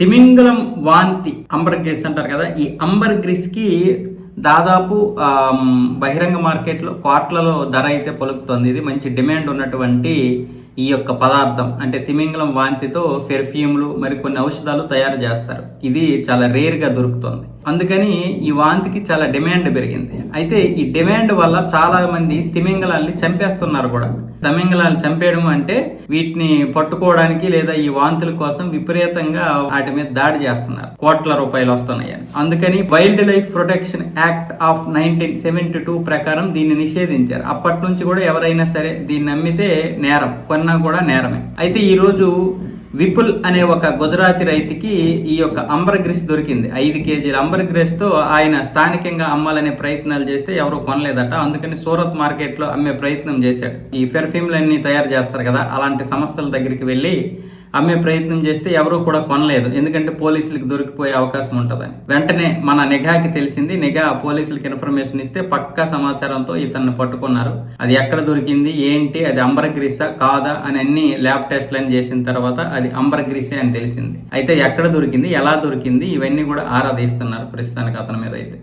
తిమింగలం వాంతి amber grace అంటారు కదా ఈ అంబర్ గ్రీస్ దాదాపు బహిరంగ మార్కెట్లో కోట్లలో ధర అయితే పలుకుతుంది. ఇది మంచి డిమాండ్ ఉన్నటువంటి ఈ యొక్క పదార్థం అంటే తిమింగలం వాంతితో పెర్ఫ్యూమ్లు మరి కొన్ని ఔషధాలు తయారు చేస్తారు. ఇది చాలా రేర్గా దొరుకుతుంది. అందుకని ఈ వాంతికి చాలా డిమాండ్ పెరిగింది. అయితే ఈ డిమాండ్ వల్ల చాలా మంది తిమింగలాల్ని చంపేస్తున్నారు కూడా. తిమింగలాలు చంపేయడం అంటే వీటిని పట్టుకోవడానికి లేదా ఈ వాంతుల కోసం విపరీతంగా వాటి మీద దాడి చేస్తున్నారు. కోట్ల రూపాయలు వస్తున్నాయి అందుకని wildlife protection act of nineteen seventy two ప్రకారం దీన్ని నిషేధించారు. అప్పటి నుంచి కూడా ఎవరైనా సరే దీన్ని నమ్మితే నేరం. కొన్న కూడా నేరమే. అయితే ఈరోజు విపుల్ అనే ఒక గుజరాతీ రైతుకి ఈ యొక్క అంబర్ గ్రీస్ దొరికింది. ఐదు కేజీల అంబర్తో ఆయన స్థానికంగా అమ్మాలనే ప్రయత్నాలు చేస్తే ఎవరు కొనలేదట. అందుకని సూరత్ మార్కెట్లో అమ్మే ప్రయత్నం చేశాడు. ఈ పెర్ఫ్యూమ్లన్నీ తయారు చేస్తారు కదా అలాంటి సంస్థల దగ్గరికి వెళ్ళి అమ్మే ప్రయత్నం చేస్తే ఎవరూ కూడా కొనలేదు. ఎందుకంటే పోలీసులకు దొరికిపోయే అవకాశం ఉంటుందని. వెంటనే మన నిఘాకి తెలిసింది నిఘా పోలీసులకు ఇన్ఫర్మేషన్ ఇస్తే పక్కా సమాచారంతో ఇతన్ని పట్టుకున్నారు. అది ఎక్కడ దొరికింది ఏంటి అది అంబరగ్రీసా కాదా అని అన్ని ల్యాబ్ టెస్ట్లను చేసిన తర్వాత అది అంబరగ్రీసే అని తెలిసింది. అయితే ఎక్కడ దొరికింది ఎలా దొరికింది ఇవన్నీ కూడా ఆరా తీస్తున్నారు ప్రస్తుతానికి అతని మీద అయితే.